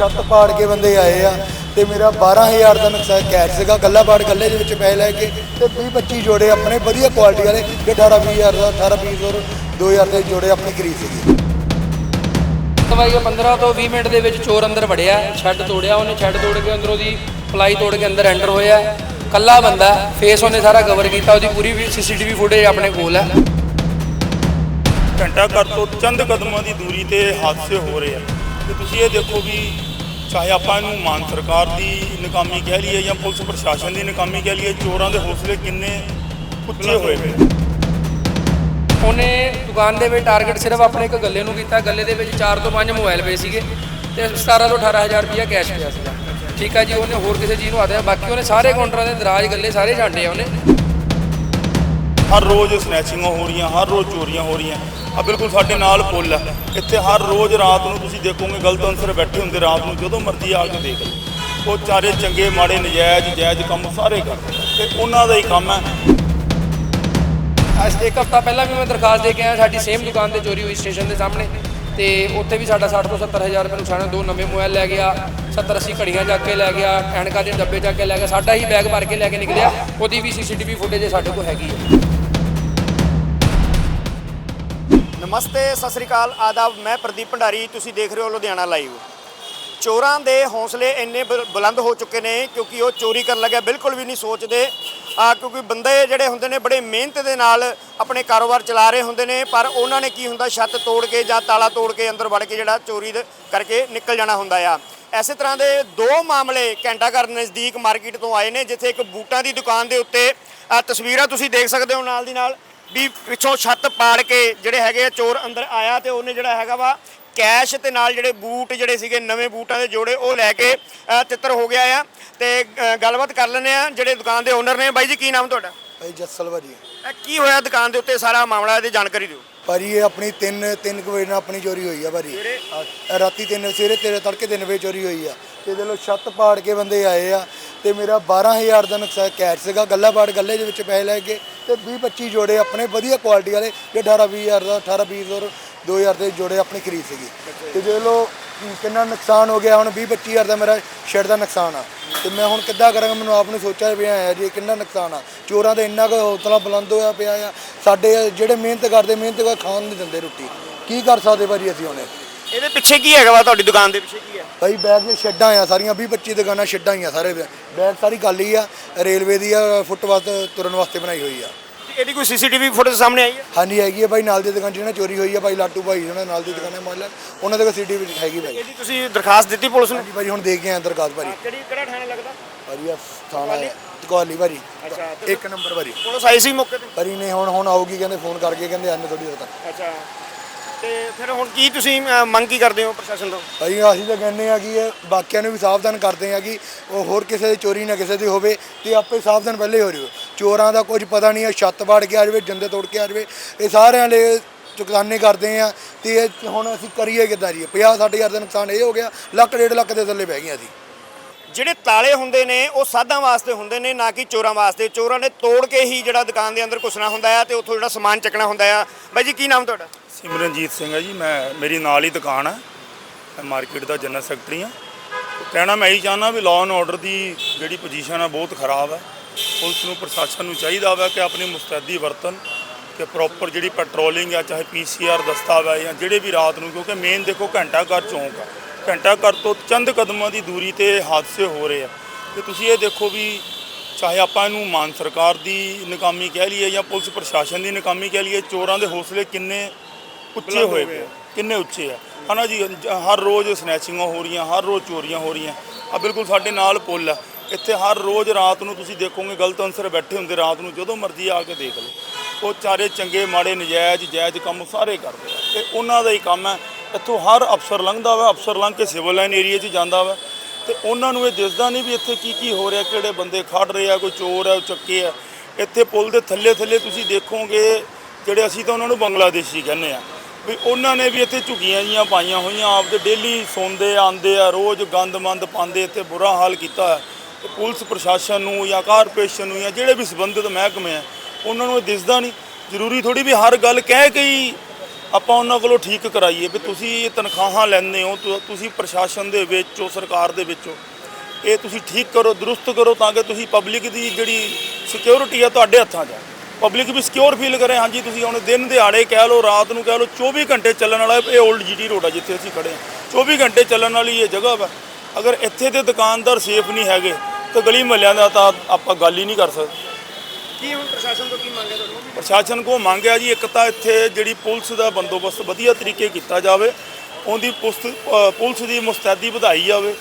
ਛੱਤ ਪਾੜ ਕੇ ਬੰਦੇ ਆਏ ਆ ਤੇ ਮੇਰਾ 12000 ਦਾ ਨੁਕਸਾਨ ਕੈਸ਼ ਸੀਗਾ ਗੱਲਾ ਪਾੜ ਗੱਲੇ ਦੇ ਵਿੱਚ ਪੈਸੇ ਲੈ ਕੇ ਤੇ 20 25 ਜੋੜੇ ਆਪਣੇ ਵਧੀਆ ਕੁਆਲਿਟੀ ਵਾਲੇ ਕਿ 18 20000 ਦਾ 18 20 ਔਰ 2000 ਦੇ ਜੋੜੇ ਆਪਣੀ ਖਰੀਦ ਸੀਗੀ। ਦਵਾਈ 15 ਤੋਂ 20 ਮਿੰਟ ਦੇ ਵਿੱਚ ਚੋਰ ਅੰਦਰ ਵੜਿਆ ਛੱਡ ਤੋੜਿਆ ਉਹਨੇ ਛੱਡ ਤੋੜ ਕੇ ਅੰਦਰੋਂ ਦੀ ਪਲਾਈ ਤੋੜ ਕੇ ਅੰਦਰ ਐਂਟਰ ਹੋਇਆ। ਕੱਲਾ ਬੰਦਾ ਫੇਸ ਉਹਨੇ ਸਾਰਾ ਕਵਰ ਕੀਤਾ ਉਹਦੀ ਪੂਰੀ ਵੀ ਸੀਸੀਟੀਵੀ ਫੁਟੇਜ ਆਪਣੇ ਕੋਲ ਹੈ। ਘੰਟਾ ਘਰ ਤੋਂ ਚੰਦ ਕਦਮਾਂ ਦੀ ਦੂਰੀ ਤੇ ਹਾਦਸੇ ਹੋ ਰਹੇ ਆ। ਤੇ ਤੁਸੀਂ ਇਹ ਦੇਖੋ ਵੀ ਚਾਹੇ ਆਪਾਂ ਇਹਨੂੰ ਮਾਨ ਸਰਕਾਰ ਦੀ ਨਕਾਮੀ ਕਹਿ ਲਈਏ ਜਾਂ ਪੁਲਿਸ ਪ੍ਰਸ਼ਾਸਨ ਦੀ ਨਕਾਮੀ ਕਹਿ ਲਈਏ, ਚੋਰਾਂ ਦੇ ਹੌਸਲੇ ਕਿੰਨੇ ਉੱਚੇ ਹੋਏ ਨੇ। ਉਹਨੇ ਦੁਕਾਨ ਦੇ ਵਿੱਚ ਟਾਰਗੇਟ ਸਿਰਫ ਆਪਣੇ ਇੱਕ ਗੱਲੇ ਨੂੰ ਕੀਤਾ। ਗੱਲੇ ਦੇ ਵਿੱਚ 4 ਤੋਂ 5 ਮੋਬਾਈਲ ਪਏ ਸੀਗੇ ਤੇ 17 ਤੋਂ 18000 ਰੁਪਇਆ ਕੈਸ਼ ਪਿਆ ਸੀਗਾ। ਠੀਕ ਆ ਜੀ, ਉਹਨੇ ਹੋਰ ਕਿਸੇ ਚੀਜ਼ ਨੂੰ ਆਦਿਆ ਬਾਕੀ ਉਹਨੇ ਸਾਰੇ ਕਾਊਂਟਰਾਂ ਦੇ ਦਰਾਜ ਗੱਲੇ ਸਾਰੇ ਛਾਂਟੇ ਆ ਉਹਨੇ। ਹਰ ਰੋਜ਼ ਸਨੈਚਿੰਗਾਂ ਹੋ ਰਹੀਆਂ, ਹਰ ਰੋਜ਼ ਚੋਰੀਆਂ ਹੋ ਰਹੀਆਂ। ਆ ਬਿਲਕੁਲ ਸਾਡੇ ਨਾਲ ਪੁੱਲ ਹੈ। ਇੱਥੇ ਹਰ ਰੋਜ਼ ਰਾਤ ਨੂੰ ਤੁਸੀਂ ਦੇਖੋਗੇ, ਗਲਤ ਅਨਸਰ ਬੈਠੇ ਹੁੰਦੇ ਰਾਤ ਨੂੰ, ਜਦੋਂ ਮਰਜ਼ੀ ਆ ਕੇ ਦੇਖ ਲਓ। ਉਹ ਚਾਰੇ ਚੰਗੇ, ਮਾੜੇ, ਨਜਾਇਜ਼, ਜਾਇਜ਼ ਕੰਮ ਸਾਰੇ ਕਰਦੇ ਤੇ ਉਹਨਾਂ ਦਾ ਹੀ ਕੰਮ ਹੈ। ਅੱਜ ਇੱਕ ਹਫਤਾ ਪਹਿਲਾਂ ਵੀ ਮੈਂ ਦਰਖਾਸਤ ਦੇ ਕੇ ਆਇਆ, ਸਾਡੀ ਸੇਮ ਦੁਕਾਨ ਤੇ ਚੋਰੀ ਹੋਈ ਸਟੇਸ਼ਨ ਦੇ ਸਾਹਮਣੇ। ਤੇ ਉੱਥੇ ਵੀ ਸਾਡਾ 60 ਤੋਂ 70 ਹਜ਼ਾਰ ਰੁਪਏ ਨੁਕਸਾਨ ਦੋ ਨਵੇਂ ਮੋਬਾਈਲ ਲੈ ਗਿਆ 70 80 ਘੜੀਆਂ ਜਾ ਕੇ ਲੈ ਗਿਆ ਐਨਕਾਂ ਦੇ ਡੱਬੇ ਜਾ ਕੇ ਲੈ ਗਿਆ, ਸਾਡਾ ਹੀ ਬੈਗ ਭਰ ਕੇ ਲੈ ਕੇ ਨਿਕਲਿਆ। ਉਹਦੀ ਵੀ ਸੀਸੀਟੀਵੀ ਫੁਟੇਜ ਸਾਡੇ ਕੋਲ ਹੈਗੀ ਹੈ। ਨਮਸਤੇ, ਸਤਿ ਸ੍ਰੀ ਅਕਾਲ, ਆਦਾਬ, ਮੈਂ ਪ੍ਰਦੀਪ ਭੰਡਾਰੀ, ਤੁਸੀਂ ਦੇਖ ਰਹੇ ਹੋ ਲੁਧਿਆਣਾ ਲਾਈਵ। ਚੋਰਾਂ ਦੇ ਹੌਸਲੇ ਇੰਨੇ ਬੁਲ- ਬੁਲੰਦ ਹੋ ਚੁੱਕੇ ਨੇ ਕਿਉਂਕਿ ਉਹ ਚੋਰੀ ਕਰਨ ਲੱਗਿਆ, ਬਿਲਕੁਲ ਵੀ ਨਹੀਂ ਸੋਚਦੇ। ਆ, ਕਿਉਂਕਿ ਬੰਦੇ ਜਿਹੜੇ ਹੁੰਦੇ ਨੇ ਬੜੇ ਮਿਹਨਤ ਦੇ ਨਾਲ ਆਪਣੇ ਕਾਰੋਬਾਰ ਚਲਾ ਰਹੇ ਹੁੰਦੇ ਨੇ, ਪਰ ਉਹਨਾਂ ਨੇ ਕੀ ਹੁੰਦਾ, ਛੱਤ ਤੋੜ ਕੇ ਜਾਂ ਤਾਲਾ ਤੋੜ ਕੇ ਅੰਦਰ ਵੜ ਕੇ ਜਿਹੜਾ ਚੋਰੀ ਕਰਕੇ ਨਿਕਲ ਜਾਣਾ ਹੁੰਦਾ ਆ। ਐਸੇ ਤਰ੍ਹਾਂ ਦੇ ਦੋ ਮਾਮਲੇ ਘੰਟਾਘਰ ਨਜ਼ਦੀਕ ਮਾਰਕੀਟ ਤੋਂ ਆਏ ਨੇ, ਜਿੱਥੇ ਇੱਕ ਬੂਟਾਂ ਦੀ ਦੁਕਾਨ ਦੇ ਉੱਤੇ ਤਸਵੀਰਾਂ ਤੁਸੀਂ ਦੇਖ ਸਕਦੇ ਹੋ ਨਾਲ ਦੀ ਨਾਲ। ਵੀ ਪਿੱਛੋਂ ਛੱਤ ਪਾੜ ਕੇ ਜਿਹੜੇ ਹੈਗੇ ਆ ਚੋਰ ਅੰਦਰ ਆਇਆ ਤੇ ਉਹਨੇ ਜਿਹੜਾ ਹੈਗਾ ਵਾ ਕੈਸ਼ ਤੇ ਨਾਲ ਜਿਹੜੇ ਬੂਟ ਜਿਹੜੇ ਸੀਗੇ ਨਵੇਂ ਬੂਟਾਂ ਦੇ ਜੋੜੇ ਉਹ ਲੈ ਕੇ ਤਿੱਤਰ ਹੋ ਗਿਆ ਆ। ਤੇ ਗੱਲਬਾਤ ਕਰ ਲੈਂਦੇ ਆ ਜਿਹੜੇ ਦੁਕਾਨ ਦੇ ਓਨਰ ਨੇ। ਬਾਈ ਜੀ ਕੀ ਨਾਮ ਤੁਹਾਡਾ? ਭਾਈ ਜੱਸਲ ਭਾਜੀ ਇਹ ਕੀ ਹੋਇਆ ਦੁਕਾਨ ਦੇ ਉੱਤੇ ਸਾਰਾ ਮਾਮਲਾ ਇਹਦੀ ਜਾਣਕਾਰੀ ਦਿਓ। ਭਾਜੀ ਇਹ ਆਪਣੀ 3 3 ਵਜੇ ਨਾਲ ਆਪਣੀ ਚੋਰੀ ਹੋਈ ਆ ਭਾਜੀ। ਰਾਤੀ 3 ਸਵੇਰੇ ਤੇਰੇ ਤੜਕੇ 3 ਵਜੇ ਚੋਰੀ ਹੋਈ ਆ। ਤੇ ਇਹਦੇ ਲੋ ਛੱਤ ਪਾੜ ਕੇ ਬੰਦੇ ਆਏ ਆ ਤੇ ਮੇਰਾ 12000 ਦਾ ਨੁਕਸਾਨ ਕੈਸ਼ ਸੀਗਾ। ਗੱਲਾ ਪਾੜ ਗੱਲੇ ਦੇ ਵਿੱਚ ਪੈਸੇ ਲੈ ਕੇ ਤੇ 20 25 ਜੋੜੇ ਆਪਣੇ ਵਧੀਆ ਕੁਆਲਿਟੀ ਵਾਲੇ ਕਿ 18 20000 ਦਾ 18 20 ਔਰ 2000 ਦੇ ਜੋੜੇ ਆਪਣੀ ਖਰੀਦ ਸੀਗੀ। ਤੇ ਦੇਖ ਲੋ ਕਿੰਨਾ ਨੁਕਸਾਨ ਹੋ ਗਿਆ, ਹੁਣ 20 25000 ਦਾ ਮੇਰਾ ਸ਼ਰਟ ਦਾ ਨੁਕਸਾਨ ਆ। ਤੇ ਮੈਂ ਹੁਣ ਕਿੱਦਾਂ ਕਰਾਂਗਾ, ਮੈਨੂੰ ਆਪ ਨੂੰ ਸੋਚਿਆ ਪਿਆ ਹੈ ਜੀ, ਕਿੰਨਾ ਨੁਕਸਾਨ ਆ। ਚੋਰਾਂ ਦਾ ਇੰਨਾ ਕੁ ਹੌਸਲਾ ਬੁਲੰਦ ਹੋਇਆ ਪਿਆ ਆ। ਸਾਡੇ ਜਿਹੜੇ ਮਿਹਨਤ ਕਰਦੇ, ਮਿਹਨਤ ਕਰ ਖਾਣ ਨਹੀਂ ਦਿੰਦੇ ਰੋਟੀ। ਕੀ ਕਰ ਸਕਦੇ ਭਾਜੀ ਅਸੀਂ ਹੁਣੇ? ਇਹਦੇ ਪਿੱਛੇ ਕੀ ਹੈਗਾ ਵਾ? ਤੁਹਾਡੀ ਦੁਕਾਨ ਦੇ ਪਿੱਛੇ ਕੀ ਹੈ? ਭਾਈ ਬੈਗ ਦੇ ਸ਼ੈੱਡਾਂ ਆ ਸਾਰੀਆਂ 20 25 ਦੁਕਾਨਾਂ ਸ਼ੈੱਡਾਂ ਹੀ ਆ ਸਾਰੇ ਬੈਗ ਸਾਰੀ ਖਾਲੀ ਆ ਰੇਲਵੇ ਦੀ ਆ ਫੁੱਟਵਾਸਤ ਤੁਰਨ ਵਾਸਤੇ ਬਣਾਈ ਹੋਈ ਆ। ਇਹਦੀ ਕੋਈ ਸੀਸੀਟੀਵੀ ਫੁਟੇਜ ਸਾਹਮਣੇ ਆਈ ਹੈ? ਹਾਂਜੀ ਹੈਗੀ ਆ ਭਾਈ ਨਾਲ ਦੀ ਦੁਕਾਨ ਜਿਹਨਾਂ ਚੋਰੀ ਹੋਈ ਆ ਭਾਈ ਲਾਟੂ ਭਾਈ ਉਹਨਾਂ ਨਾਲ ਦੀ ਦੁਕਾਨ ਹੈ ਮੋਹਲਾ ਉਹਨਾਂ ਦੇ ਕੋਲ ਸੀਟੀ ਵੀ ਹੈਗੀ ਭਾਈ। ਇਹਦੀ ਤੁਸੀਂ ਦਰਖਾਸਤ ਦਿੱਤੀ ਪੁਲਿਸ ਨੂੰ? ਹਾਂਜੀ ਭਾਜੀ ਹੁਣ ਦੇਖ ਕੇ ਆਇਆ ਦਰਗਾਹ ਭਾਜੀ ਕਿਹੜੀ ਕਿਹੜਾ ਥਾਣਾ ਲੱਗਦਾ? ਭਾਜੀ ਆ ਥਾਣਾ ਹੈ ਕੋਹਲੀ ਭਾਜੀ ਅੱਛਾ ਇੱਕ ਨੰਬਰ ਭਾਜੀ ਪੁਲਿਸ ਆਈ ਸੀ ਮੌਕੇ ਤੇ? ਭਾਜੀ ਨੇ ਹੁਣ ਹੁਣ ਆਊਗੀ ਕਹਿੰਦੇ ਫੋਨ ਕਰਕੇ ਕਹਿੰਦੇ ਆਨੇ ਥੋੜੀ ਦੇਰ ਤੱਕ। ਅੱਛਾ। ਤੇ ਫਿਰ ਹੁਣ ਕੀ ਤੁਸੀਂ ਅ, ਮੰਗ ਕੀ ਕਰਦੇ ਹੋ ਪ੍ਰਸ਼ਾਸਨ ਤੋਂ? ਭਾਈ ਅਸੀਂ ਤਾਂ ਕਹਿੰਦੇ ਆ ਕਿ ਇਹ ਬਾਕੀਆਂ ਨੂੰ ਵੀ ਸਾਵਧਾਨ ਕਰਦੇ ਆ ਕਿ ਉਹ ਹੋਰ ਕਿਸੇ ਦੀ ਚੋਰੀ ਨਾ ਕਿਸੇ ਦੀ ਹੋਵੇ ਤੇ ਆਪੇ ਸਾਵਧਾਨ ਪਹਿਲੇ ਹੋ ਰਿਓ ਚੋਰਾਂ ਦਾ ਕੁਝ ਪਤਾ ਨਹੀਂ ਹੈ ਛੱਤ ਪਾੜ ਕੇ ਆ ਜਾਵੇ ਜੰਦੇ ਤੋੜ ਕੇ ਆ ਜਾਵੇ। ਇਹ ਸਾਰਿਆਂ ਲਈ ਚੁਕਤਾਨੇ ਕਰਦੇ ਆ ਤੇ ਇਹ ਹੁਣ ਅਸੀਂ ਕਰੀਏ ਕਿੱਦਾਂ ਜੀ? 50 ਹਜ਼ਾਰ ਦਾ ਨੁਕਸਾਨ ਇਹ ਹੋ ਗਿਆ ਲੱਖ ਡੇਢ ਲੱਖ ਦੇ ਥੱਲੇ ਬਹਿ ਗਏ ਅਸੀਂ। ਜਿਹੜੇ ਤਾਲੇ ਹੁੰਦੇ ਨੇ, ਉਹ ਸਾਧਾਂ ਵਾਸਤੇ ਹੁੰਦੇ ਨੇ, ਨਾ ਕਿ ਚੋਰਾਂ ਵਾਸਤੇ। ਚੋਰਾਂ ਨੇ ਤੋੜ ਕੇ ਹੀ ਜਿਹੜਾ ਦੁਕਾਨ ਦੇ ਅੰਦਰ ਘੁਸਣਾ ਹੁੰਦਾ ਆ ਤੇ ਉੱਥੋਂ ਜਿਹੜਾ ਸਮਾਨ ਚੱਕਣਾ ਹੁੰਦਾ ਆ। ਬਾਈ ਜੀ, ਕੀ ਨਾਮ ਤੁਹਾਡਾ? ਸਿਮਰਨਜੀਤ ਸਿੰਘ ਹੈ ਜੀ, ਮੈਂ, ਮੇਰੀ ਨਾਲ ਹੀ ਦੁਕਾਨ ਹੈ ਮੈਂ ਮਾਰਕੀਟ ਦਾ ਜਨਰਲ ਸੈਕਟਰੀ ਹਾਂ ਕਹਿਣਾ ਮੈਂ ਇਹੀ ਚਾਹੁੰਦਾ ਵੀ ਲਾਅ ਐਂਡ ਆਰਡਰ ਦੀ ਜਿਹੜੀ ਪੋਜੀਸ਼ਨ ਹੈ ਬਹੁਤ ਖਰਾਬ ਹੈ ਪੁਲਿਸ ਨੂੰ, ਪ੍ਰਸ਼ਾਸਨ ਨੂੰ ਚਾਹੀਦਾ ਵਾ ਕਿ ਆਪਣੀ ਮੁਸਤੈਦੀ ਵਰਤਨ ਕਿ ਪ੍ਰੋਪਰ ਜਿਹੜੀ ਪੈਟਰੋਲਿੰਗ ਆ, ਚਾਹੇ ਪੀਸੀਆਰ ਦਸਤਾਵੇਜ਼ ਜਾਂ ਜਿਹੜੇ ਵੀ ਰਾਤ ਨੂੰ, ਕਿਉਂਕਿ ਮੇਨ ਦੇਖੋ ਘੰਟਾ ਘਰ ਚੌਂਕ ਆ। ਘੰਟਾ ਘਰ ਤੋਂ ਚੰਦ ਕਦਮਾਂ ਦੀ ਦੂਰੀ ਤੇ ਹਾਦਸੇ ਹੋ ਰਹੇ ਆ। ਤੇ ਤੁਸੀਂ ਇਹ ਦੇਖੋ ਵੀ ਚਾਹੇ ਆਪਾਂ ਇਹਨੂੰ ਮਾਨ ਸਰਕਾਰ ਦੀ ਨਕਾਮੀ ਕਹਿ ਲਈਏ ਜਾਂ ਪੁਲਿਸ ਪ੍ਰਸ਼ਾਸਨ ਦੀ ਨਕਾਮੀ ਕਹਿ ਲਈਏ, ਚੋਰਾਂ ਦੇ ਹੌਸਲੇ ਕਿੰਨੇ ਉੱਚੇ ਹੋਏ ਪਏ ਕਿੰਨੇ ਉੱਚੇ ਆ। ਹਨਾ ਜੀ, ਹਰ ਰੋਜ਼ ਸਨੈਚਿੰਗਾਂ ਹੋ ਰਹੀਆਂ, ਹਰ ਰੋਜ਼ ਚੋਰੀਆਂ ਹੋ ਰਹੀਆਂ। ਆ ਬਿਲਕੁਲ ਸਾਡੇ ਨਾਲ ਪੁੱਲ ਆ। ਇੱਥੇ ਹਰ ਰੋਜ਼ ਰਾਤ ਨੂੰ ਤੁਸੀਂ ਦੇਖੋਗੇ, ਗਲਤ ਅਨਸਰ ਬੈਠੇ ਹੁੰਦੇ ਰਾਤ ਨੂੰ, ਜਦੋਂ ਮਰਜ਼ੀ ਆ ਕੇ ਦੇਖ ਲਓ। ਉਹ ਚਾਰੇ ਚੰਗੇ, ਮਾੜੇ, ਨਜਾਇਜ਼, ਜਾਇਜ਼ ਕੰਮ ਸਾਰੇ ਕਰਦੇ ਆ। ਤੇ ਉਹਨਾਂ ਦਾ ਹੀ ਕੰਮ ਹੈ ਇੱਥੋਂ ਹਰ ਅਫਸਰ ਲੰਘਦਾ ਵਾ, ਅਫਸਰ ਲੰਘ ਕੇ ਸਿਵਲ ਲਾਈਨ ਏਰੀਆ 'ਚ ਜਾਂਦਾ ਵਾ। ਤੇ ਉਹਨਾਂ ਨੂੰ ਇਹ ਦਿਸਦਾ ਨਹੀਂ ਵੀ ਇੱਥੇ ਕੀ ਕੀ ਹੋ ਰਿਹਾ, ਕਿਹੜੇ ਬੰਦੇ ਖੜ ਰਹੇ ਆ, ਕੋਈ ਚੋਰ ਹੈ ਚੱਕੇ ਆ। ਇੱਥੇ ਪੁਲ ਦੇ ਥੱਲੇ ਥੱਲੇ ਤੁਸੀਂ ਦੇਖੋਗੇ, ਜਿਹੜੇ ਅਸੀਂ ਤਾਂ ਉਹਨਾਂ ਨੂੰ ਬੰਗਲਾਦੇਸ਼ੀ ਕਹਿੰਦੇ ਆ, ਵੀ ਉਹਨਾਂ ਨੇ ਵੀ ਇੱਥੇ ਝੁੱਗੀਆਂ ਜੀਆਂ ਪਾਈਆਂ ਹੋਈਆਂ, ਆਪਦੇ ਡੇਲੀ ਸੌਂਦੇ ਆਂਦੇ ਆ, ਰੋਜ਼ ਗੰਦਮੰਦ ਪਾਉਂਦੇ, ਇੱਥੇ ਬੁਰਾ ਹਾਲ ਕੀਤਾ ਹੈ ਤੇ ਪੁਲਿਸ ਪ੍ਰਸ਼ਾਸਨ ਨੂੰ ਜਾਂ ਕਾਰਪੋਰੇਸ਼ਨ ਨੂੰ ਜਾਂ ਜਿਹੜੇ ਵੀ ਸੰਬੰਧਿਤ ਮਹਿਕਮੇ ਆ, ਉਹਨਾਂ ਨੂੰ ਇਹ ਦਿਸਦਾ ਨਹੀਂ। ਜ਼ਰੂਰੀ ਥੋੜੀ ਵੀ ਹਰ ਗੱਲ ਕਹਿ ਕੇ ਹੀ ਆਪਾਂ ਉਹਨਾਂ ਕੋਲੋਂ ਠੀਕ ਕਰਾਈਏ ਵੀ ਤੁਸੀਂ ਇਹ ਤਨਖਾਹਾਂ ਲੈਂਦੇ ਹੋ ਤੁਸੀਂ ਪ੍ਰਸ਼ਾਸਨ ਦੇ ਵਿੱਚੋਂ ਸਰਕਾਰ ਦੇ ਵਿੱਚੋਂ ਇਹ ਤੁਸੀਂ ਠੀਕ ਕਰੋ, ਦਰੁਸਤ ਕਰੋ ਤਾਂ ਕਿ ਤੁਸੀਂ ਪਬਲਿਕ ਦੀ ਜਿਹੜੀ ਸਿਕਿਉਰਿਟੀ ਆ ਤੁਹਾਡੇ ਹੱਥਾਂ 'ਚ ਪਬਲਿਕ ਵੀ ਸਿਕਿਉਰ ਫੀਲ ਕਰੇ, ਹਾਂਜੀ, ਤੁਸੀਂ ਹੁਣ ਦਿਨ ਦਿਹਾੜੇ ਕਹਿ ਲਓ, ਰਾਤ ਨੂੰ ਕਹਿ ਲਓ 24 ਘੰਟੇ ਚੱਲਣ ਵਾਲਾ ਇਹ 올ਡ ਜੀਟੀ ਰੋਡ ਆ ਜਿੱਥੇ ਅਸੀਂ ਖੜੇ ਹਾਂ। 24 ਘੰਟੇ ਚੱਲਣ ਵਾਲੀ ਇਹ ਜਗ੍ਹਾ ਵਾ। ਅਗਰ ਇੱਥੇ ਦੇ ਦੁਕਾਨਦਾਰ ਸੇਫ ਨਹੀਂ ਹੈਗੇ, ਤਾਂ ਗਲੀ ਮਹੱਲਿਆਂ ਦਾ ਤਾਂ ਆਪਾਂ ਗੱਲ ਹੀ ਨਹੀਂ ਕਰ ਸਕਦੇ। ਕੀ ਹੁਣ ਪ੍ਰਸ਼ਾਸਨ ਤੋਂ ਕੀ ਮੰਗਿਆ ਤੁਹਾਨੂੰ ਪ੍ਰਸ਼ਾਸਨ ਕੋ ਹੈ ਜੀ, ਇੱਕ ਤਾਂ ਇੱਥੇ ਜਿਹੜੀ ਪੁਲਿਸ ਦਾ ਬੰਦੋਬਸਤ ਵਧੀਆ ਤਰੀਕੇ ਕੀਤਾ ਜਾਵੇ, ਉਹਦੀ ਪੁਲਿਸ ਪੁਲਿਸ ਦੀ ਮੁਸਤੈਦੀ ਵਧਾਈ ਜਾਵੇ।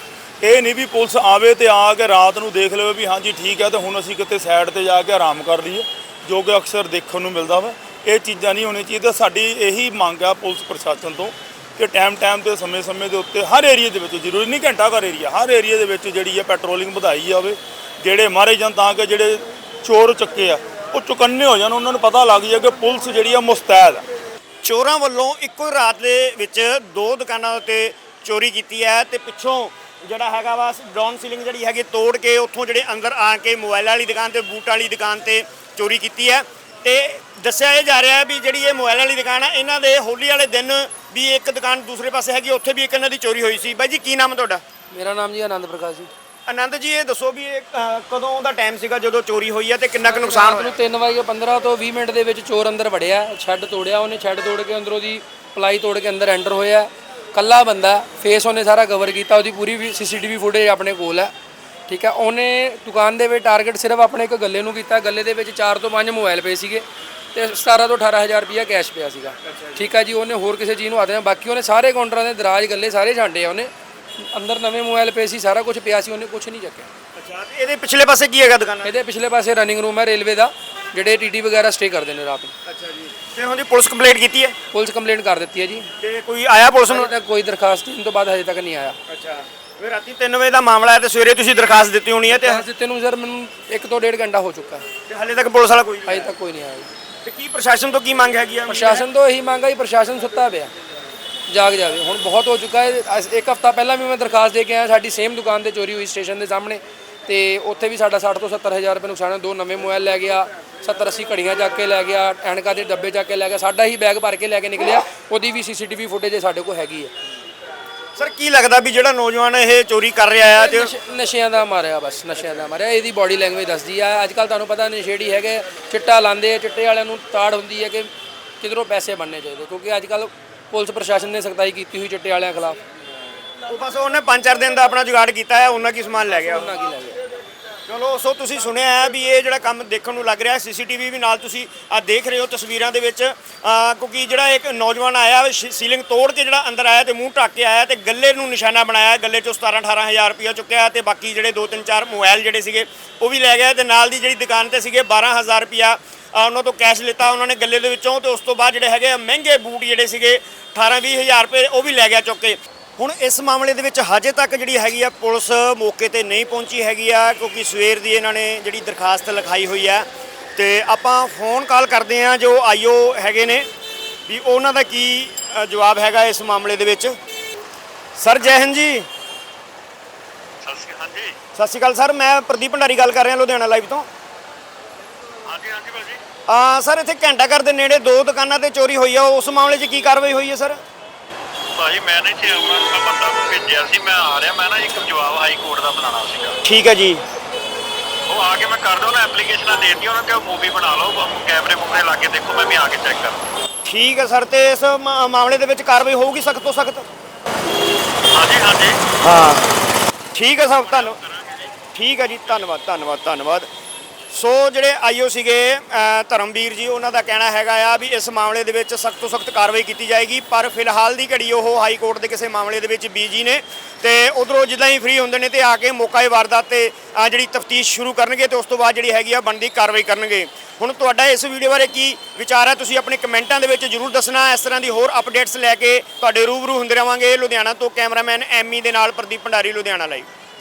ਇਹ ਨਹੀਂ ਵੀ ਪੁਲਿਸ ਆਵੇ ਤੇ ਆ ਕੇ ਰਾਤ ਨੂੰ ਦੇਖ ਲਵੇ ਵੀ ਹਾਂਜੀ ਠੀਕ ਹੈ ਤੇ ਹੁਣ ਅਸੀਂ ਕਿਤੇ ਸਾਈਡ ਤੇ ਜਾ ਕੇ ਆਰਾਮ ਕਰ ਲਈਏ, ਜੋ ਕਿ ਅਕਸਰ ਦੇਖਣ ਨੂੰ ਮਿਲਦਾ ਵਾ। ਇਹ ਚੀਜ਼ਾਂ ਨਹੀਂ ਹੋਣੀ ਚਾਹੀਦੀਆਂ। ਸਾਡੀ ਇਹੀ ਮੰਗ ਆ ਪੁਲਿਸ ਪ੍ਰਸ਼ਾਸਨ ਤੋਂ ਕਿ ਟਾਈਮ ਟਾਈਮ ਤੇ, ਸਮੇਂ-ਸਮੇਂ ਦੇ ਉੱਤੇ ਹਰ ਏਰੀਆ ਦੇ ਵਿੱਚ ਜ਼ਰੂਰੀ ਨਹੀਂ ਘੰਟਾ ਘਰ ਏਰੀਆ ਹਰ ਏਰੀਆ ਦੇ ਵਿੱਚ ਜਿਹੜੀ ਹੈ ਪੈਟਰੋਲਿੰਗ ਵਧਾਈ ਜਾਵੇ। ਜਿਹੜੇ ਮਾਰੇ ਜਾਣ ਤਾਂ ਕਿ ਜਿਹੜੇ ਚੋਰ ਚੱਕੇ ਆ। ਉਹ ਚੁਕੰਨੇ ਹੋ ਜਾਣ ਉਹਨਾਂ ਨੂੰ ਪਤਾ ਲੱਗ ਜਾਏ ਕਿ ਪੁਲਿਸ ਜਿਹੜੀ ਆ ਮੁਸਤੈਦ ਆ। ਚੋਰਾਂ ਵੱਲੋਂ ਇੱਕੋ ਹੀ ਰਾਤ ਦੇ ਵਿੱਚ ਦੋ ਦੁਕਾਨਾਂ ਉੱਤੇ ਚੋਰੀ ਕੀਤੀ ਹੈ ਤੇ ਪਿੱਛੋਂ ਜਿਹੜਾ ਹੈਗਾ ਵਾ ਡਾਊਨ ਸੀਲਿੰਗ ਜਿਹੜੀ ਹੈਗੀ ਤੋੜ ਕੇ ਉੱਥੋਂ ਜਿਹੜੇ ਅੰਦਰ ਆ ਕੇ ਮੋਬਾਈਲ ਵਾਲੀ ਦੁਕਾਨ ਤੇ ਬੂਟ ਵਾਲੀ ਦੁਕਾਨ ਤੇ ਚੋਰੀ ਕੀਤੀ ਹੈ। ਤੇ ਦੱਸਿਆ ਇਹ ਜਾ ਰਿਹਾ ਹੈ ਵੀ ਜਿਹੜੀ ਇਹ ਮੋਬਾਈਲ ਵਾਲੀ ਦੁਕਾਨ ਹੈ ਇਹਨਾਂ ਦੇ ਹੋਲੀ ਵਾਲੇ ਦਿਨ ਵੀ ਇੱਕ ਦੁਕਾਨ ਦੂਸਰੇ ਪਾਸੇ ਹੈਗੀ ਉੱਥੇ ਵੀ ਇੱਕ ਇਹਨਾਂ ਦੀ ਚੋਰੀ ਹੋਈ ਸੀ। ਬਾਈ ਜੀ ਕੀ ਨਾਮ ਹੈ ਤੁਹਾਡਾ? ਮੇਰਾ ਨਾਮ ਜੀ ਆਨੰਦ ਪ੍ਰਕਾਸ਼ ਜੀ। ਆਨੰਦ ਜੀ ਇਹ ਦੱਸੋ ਵੀ ਇਹ ਅ, ਕਦੋਂ ਦਾ ਟਾਈਮ ਸੀਗਾ ਜਦੋਂ ਚੋਰੀ ਹੋਈ ਹੈ ਤੇ ਕਿੰਨਾ ਕੁ ਨੁਕਸਾਨ ਰਾਤ ਹੋਇਆ? ਨੂੰ 3 ਵਜੇ 15 ਤੋਂ 20 ਮਿੰਟ ਦੇ ਵਿੱਚ ਚੋਰ ਅੰਦਰ ਵੜਿਆ ਛੱਡ ਤੋੜਿਆ ਉਹਨੇ ਛੱਡ ਤੋੜ ਕੇ ਅੰਦਰੋਂ ਦੀ ਪਲਾਈ ਤੋੜ ਕੇ ਅੰਦਰ ਐਂਟਰ ਹੋਇਆ। ਕੱਲਾ ਬੰਦਾ ਫੇਸ ਉਹਨੇ ਸਾਰਾ ਕਵਰ ਕੀਤਾ ਉਹਦੀ ਪੂਰੀ ਸੀਸੀਟੀਵੀ ਫੁਟੇਜ ਆਪਣੇ ਕੋਲ ਹੈ ਠੀਕ ਹੈ ਉਹਨੇ ਦੁਕਾਨ ਦੇ ਵਿੱਚ ਟਾਰਗੇਟ ਸਿਰਫ ਆਪਣੇ ਇੱਕ ਗੱਲੇ ਨੂੰ ਕੀਤਾ ਗੱਲੇ ਦੇ ਵਿੱਚ 4 ਤੋਂ 5 ਮੋਬਾਈਲ ਪਏ ਸੀਗੇ ਤੇ 17 ਤੋਂ 18000 ਰੁਪਇਆ ਕੈਸ਼ ਪਿਆ ਸੀਗਾ। ਠੀਕ ਹੈ ਜੀ ਉਹਨੇ ਹੋਰ ਕਿਸੇ ਚੀਜ਼ ਨੂੰ ਆਦੇ ਬਾਕੀ ਉਹਨੇ ਸਾਰੇ ਕਾਊਂਟਰਾਂ ਦੇ ਦਰਾਜ ਗੱਲੇ ਸਾਰੇ ਛਾਂਡੇ ਆ ਉਹਨੇ। ਅੰਦਰ ਨਵੇਂ ਮੋਬਾਈਲ ਪਏ ਸੀ ਸਾਰਾ ਕੁਝ ਪਿਆ ਸੀ ਉਹਨੇ ਕੁਝ ਨਹੀਂ ਚੱਕਿਆ। ਅੱਛਾ ਤੇ ਇਹਦੇ ਪਿਛਲੇ ਪਾਸੇ ਕੀ ਹੈਗਾ ਦੁਕਾਨਾਂ? ਇਹਦੇ ਪਿਛਲੇ ਪਾਸੇ ਰਨਿੰਗ ਰੂਮ ਹੈ ਰੇਲਵੇ ਦਾ ਜਿਹੜੇ ਟੀਟੀ ਵਗੈਰਾ ਸਟੇ ਕਰਦੇ ਨੇ ਰਾਤ ਨੂੰ। ਅੱਛਾ ਜੀ। ਤੇ ਹੁਣ ਜੀ ਪੁਲਿਸ ਕੰਪਲੇਂਟ ਕੀਤੀ ਹੈ? ਪੁਲਿਸ ਕੰਪਲੇਂਟ ਕਰ ਦਿੱਤੀ ਹੈ ਜੀ। ਤੇ ਕੋਈ ਆਇਆ ਪੁਲਿਸ ਨੂੰ? ਹਜੇ ਤੱਕ ਕੋਈ ਦਰਖਾਸਤ ਦੇਣ ਤੋਂ ਬਾਅਦ ਹਜੇ ਤੱਕ ਨਹੀਂ ਆਇਆ। ਅੱਛਾ। ਵੀ ਰਾਤੀ 3 ਵਜੇ ਦਾ ਮਾਮਲਾ ਹੈ ਤੇ ਸਵੇਰੇ ਤੁਸੀਂ ਦਰਖਾਸਤ ਦਿੱਤੀ ਹੋਣੀ ਹੈ ਤੇ ਦਰਖਾਸਤ ਦਿੱਤੇ ਨੂੰ ਸਰ ਮੈਨੂੰ 1 ਤੋਂ 1.5 ਘੰਟਾ ਹੋ ਚੁੱਕਾ। ਹੈ ਤੇ ਹਾਲੇ ਤੱਕ ਪੁਲਿਸ ਵਾਲਾ ਕੋਈ ਨਹੀਂ ਹਜੇ ਤੱਕ ਕੋਈ ਨਹੀਂ ਆਇਆ। ਜੀ। ਤੇ ਕੀ ਪ੍ਰਸ਼ਾਸਨ ਤੋਂ ਕੀ ਮੰਗ ਹੈਗੀ ਆ? ਪ੍ਰਸ਼ਾਸਨ ਤੋਂ ਇਹੀ ਮੰਗ ਹੈ ਕਿ ਪ੍ਰਸ਼ਾਸਨ ਸੁੱਤਾ ਪਿਆ। ਜਾਗ ਜਾਵੇ। ਹੁਣ ਬਹੁਤ ਹੋ ਚੁੱਕਾ ਹੈ। ਅਸ- ਇੱਕ ਹਫਤਾ ਪਹਿਲਾਂ ਵੀ ਮੈਂ ਦਰਖਾਸਤ ਦੇ ਕੇ ਆਇਆ ਸਾਡੀ ਸੇਮ ਦੁਕਾਨ ਤੇ ਚੋਰੀ ਹੋਈ ਸਟੇਸ਼ਨ ਦੇ ਸਾਹਮਣੇ। ਤੇ ਉੱਥੇ ਵੀ ਸਾਡਾ 60 ਤੋਂ 70000 ਰੁਪਏ ਨੁਕਸਾਨ ਹੈ ਦੋ ਨਵੇਂ ਮੋਬਾਈਲ ਲੈ ਗਿਆ 70 80 ਘੜੀਆਂ ਚੱਕ ਕੇ ਲੈ ਗਿਆ ਐਨਕਾਂ ਦੇ ਡੱਬੇ ਚੱਕ ਕੇ ਲੈ ਗਿਆ ਸਾਡਾ ਹੀ ਬੈਗ ਭਰ ਕੇ ਲੈ ਕੇ ਨਿਕਲਿਆ। ਉਹਦੀ ਵੀ ਸੀਸੀਟੀਵੀ ਫੁਟੇਜ ਸਾਡੇ ਕੋਲ ਹੈਗੀ ਹੈ। ਸਰ ਕੀ ਲੱਗਦਾ ਵੀ ਜਿਹੜਾ ਨੌਜਵਾਨ ਇਹ ਚੋਰੀ ਕਰ ਰਿਹਾ ਆ ਤੇ ਨਸ਼ੇ- ਨਸ਼ਿਆਂ ਦਾ ਮਾਰਿਆ ਬਸ ਨਸ਼ਿਆਂ ਦਾ ਮਾਰਿਆ। ਇਹਦੀ ਬਾਡੀ ਲੈਂਗੁਏਜ ਦੱਸਦੀ ਆ। ਅੱਜ ਕੱਲ ਤੁਹਾਨੂੰ ਪਤਾ ਨਸ਼ੇੜੀ ਹੈਗੇ ਚਿੱਟਾ ਲਾਉਂਦੇ ਆ ਚਿੱਟੇ ਵਾਲਿਆਂ ਨੂੰ ਤਾੜ ਹੁੰਦੀ ਹੈ ਕਿ ਕਿਧਰੋਂ ਪੈਸੇ ਬਣਨੇ ਚਾਹੀਦੇ। ਕਿਉਂਕਿ ਅੱਜ ਕੱਲ ਪੁਲਿਸ ਪ੍ਰਸ਼ਾਸਨ ਨੇ ਸਖਤਾਈ ਕੀਤੀ ਹੋਈ ਚਿੱਟੇ ਵਾਲਿਆਂ ਖਿਲਾਫ। ਉਹ ਬਸ ਉਹਨੇ 5-4 ਦਿਨ ਦਾ ਆਪਣਾ ਜੁਗਾੜ ਕੀਤਾ ਹੈ ਉਹਨਾਂ ਕੀ ਸਮਾਨ ਲੈ ਗਿਆ। ਉਹ। ਉਹਨਾਂ ਕੀ ਲੈ ਗਿਆ। ਚਲੋ ਸੋ ਤੁਸੀਂ ਸੁਣਿਆ ਹੈ ਵੀ ਇਹ ਜਿਹੜਾ ਕੰਮ ਦੇਖਣ ਨੂੰ ਲੱਗ ਰਿਹਾ ਸੀਸੀਟੀਵੀ ਵੀ ਨਾਲ ਤੁਸੀਂ ਆ ਦੇਖ ਰਹੇ ਹੋ ਤਸਵੀਰਾਂ ਦੇ ਵਿੱਚ। ਅਹ ਕਿਉਂਕਿ ਜਿਹੜਾ ਇੱਕ ਨੌਜਵਾਨ ਆਇਆ ਸ਼- ਸੀਲਿੰਗ ਤੋੜ ਕੇ ਜਿਹੜਾ ਅੰਦਰ ਆਇਆ ਤੇ ਮੂੰਹ ਢੱਕ ਕੇ ਆਇਆ ਤੇ ਗੱਲੇ ਨੂੰ ਨਿਸ਼ਾਨਾ ਬਣਾਇਆ ਗੱਲੇ ਚੋਂ 17 18000 ਰੁਪਇਆ ਚੁੱਕਿਆ ਤੇ ਬਾਕੀ ਜਿਹੜੇ 2-3 4 ਮੋਬਾਈਲ ਜਿਹੜੇ ਸੀਗੇ ਉਹ ਵੀ ਲੈ ਗਿਆ ਤੇ ਨਾਲ ਦੀ ਜਿਹੜੀ ਦੁਕਾਨ ਤੇ ਸੀਗੇ 12000 ਰੁਪਇਆ ਉਹਨਾਂ ਤੋਂ ਕੈਸ਼ ਲਿੱਤਾ ਉਹਨਾਂ ਨੇ ਗੱਲੇ ਦੇ ਵਿੱਚੋਂ ਤੇ ਉਸ ਤੋਂ ਬਾਅਦ ਜਿਹੜੇ ਹੈਗੇ ਆ ਮਹਿੰਗੇ ਬੂਟ ਜਿਹੜੇ ਸੀਗੇ 18-20000 ਰੁਪਏ ਉਹ ਵੀ ਲੈ ਗਿਆ ਚੁੱਕ ਕੇ। ਹੁਣ ਇਸ ਮਾਮਲੇ ਦੇ ਵਿੱਚ ਹਜੇ ਤੱਕ ਜਿਹੜੀ ਹੈਗੀ ਆ ਪੁਲਿਸ ਮੌਕੇ ਤੇ ਨਹੀਂ ਪਹੁੰਚੀ ਹੈਗੀ ਆ ਕਿਉਂਕਿ ਸਵੇਰ ਦੀ ਇਹਨਾਂ ਨੇ ਜਿਹੜੀ ਦਰਖਾਸਤ ਲਿਖਾਈ ਹੋਈ ਆ। ਤੇ ਆਪਾਂ ਫੋਨ ਕਾਲ ਕਰਦੇ ਆ ਜੋ ਆਈਓ ਹੈਗੇ ਨੇ ਵੀ ਉਹਨਾਂ ਦਾ ਕੀ ਜਵਾਬ ਹੈਗਾ ਇਸ ਮਾਮਲੇ ਦੇ ਵਿੱਚ। ਸਰ ਜੈ ਹਿੰਦ ਜੀ। ਸਤਿ ਸ਼੍ਰੀ ਅਕਾਲ ਜੀ। ਸਤਿ ਸ਼੍ਰੀ ਅਕਾਲ ਸਰ ਮੈਂ ਪ੍ਰਦੀਪ ਭੰਡਾਰੀ ਗੱਲ ਕਰ ਰਿਹਾ ਲੁਧਿਆਣਾ ਲਾਈਵ ਤੋਂ। ਆ ਸਰ ਇੱਥੇ ਘੰਟਾ ਘਰ ਦੇ ਨੇੜੇ ਦੋ ਦੁਕਾਨਾਂ ਤੇ ਚੋਰੀ ਹੋਈ ਆ। ਉਸ ਮਾਮਲੇ 'ਚ ਕੀ ਕਾਰਵਾਈ ਹੋਈ ਹੈ ਸਰ? ਭਾਜੀ ਮੈਂ ਨਹੀਂ ਸੀ ਆਉਣਾ ਮੈਂ ਬੰਦਾ ਨੂੰ ਭੇਜਿਆ ਸੀ। ਮੈਂ ਆ ਰਿਹਾ ਮੈਂ ਨਾ ਇੱਕ ਜਵਾਬ ਹਾਈ ਕੋਰਟ ਦਾ ਬਣਾਉਣਾ ਸੀਗਾ। ਠੀਕ ਹੈ ਜੀ। ਉਹ ਆ ਕੇ ਮੈਂ ਕਰ ਦੋ ਨਾ ਐਪਲੀਕੇਸ਼ਨਾਂ ਦੇ ਦਿੱਤੀਆਂ ਉਹਨਾਂ ਕਿ ਮੂਵੀ ਬਣਾ ਲਓ। ਕੈਮਰੇ ਕੁਮਰੇ ਲਾ ਕੇ ਦੇਖੋ ਮੈਂ ਵੀ ਆ ਕੇ ਚੈੱਕ ਕਰ ਠੀਕ ਹੈ ਸਰ ਤੇ ਇਸ ਮਾ- ਮਾਮਲੇ ਦੇ ਵਿੱਚ ਕਾਰਵਾਈ ਹੋਊਗੀ ਸਖਤ ਤੋਂ ਸਖਤ? ਹਾਂਜੀ ਹਾਂਜੀ। ਹਾਂ। ਠੀਕ ਹੈ ਸਭ ਧੰਨਵਾਦ। ਠੀਕ ਹੈ ਜੀ ਧੰਨਵਾਦ ਧੰਨਵਾਦ ਧੰਨਵਾਦ। ਸੋ ਜਿਹੜੇ ਆਈਓ ਸੀਗੇ ਧਰਮਵੀਰ ਜੀ, ਉਹਨਾਂ ਦਾ ਕਹਿਣਾ ਹੈਗਾ ਆ ਵੀ ਇਸ ਮਾਮਲੇ ਦੇ ਵਿੱਚ ਸਖਤ ਤੋਂ ਸਖਤ ਕਾਰਵਾਈ ਕੀਤੀ ਜਾਏਗੀ, ਪਰ ਫਿਲਹਾਲ ਦੀ ਘੜੀ ਉਹ ਹਾਈ ਕੋਰਟ ਦੇ ਕਿਸੇ ਮਾਮਲੇ ਦੇ ਵਿੱਚ ਬੀਜੀ ਨੇ ਤੇ ਉਧਰੋਂ ਜਿੱਦਾਂ ਹੀ ਫ੍ਰੀ ਹੁੰਦੇ ਨੇ ਤੇ ਆ ਕੇ ਮੌਕਾ ਹੀ ਵਾਰਦਾਤ ਤੇ ਜਿਹੜੀ ਤਫਤੀਸ਼ ਸ਼ੁਰੂ ਕਰਨਗੇ ਤੇ ਉਸ ਤੋਂ ਬਾਅਦ ਜਿਹੜੀ ਹੈਗੀ ਆ ਬਣਦੀ ਕਾਰਵਾਈ ਕਰਨਗੇ। ਹੁਣ ਤੁਹਾਡਾ ਇਸ ਵੀਡੀਓ ਬਾਰੇ ਕੀ ਵਿਚਾਰ ਹੈ? ਤੁਸੀਂ ਆਪਣੇ ਕਮੈਂਟਾਂ ਦੇ ਵਿੱਚ ਜਰੂਰ ਦੱਸਣਾ, ਇਸ ਤਰ੍ਹਾਂ ਦੀ ਹੋਰ ਅਪਡੇਟਸ ਲੈ ਕੇ ਤੁਹਾਡੇ ਰੂਬਰੂ ਹੁੰਦੇ ਰਵਾਂਗੇ ਲੁਧਿਆਣਾ ਤੋਂ ਕੈਮਰਾਮੈਨ ਐਮੀ ਦੇ ਨਾਲ ਪ੍ਰਦੀਪ ਭੰਡਾਰੀ, ਲੁਧਿਆਣਾ ਲਈ।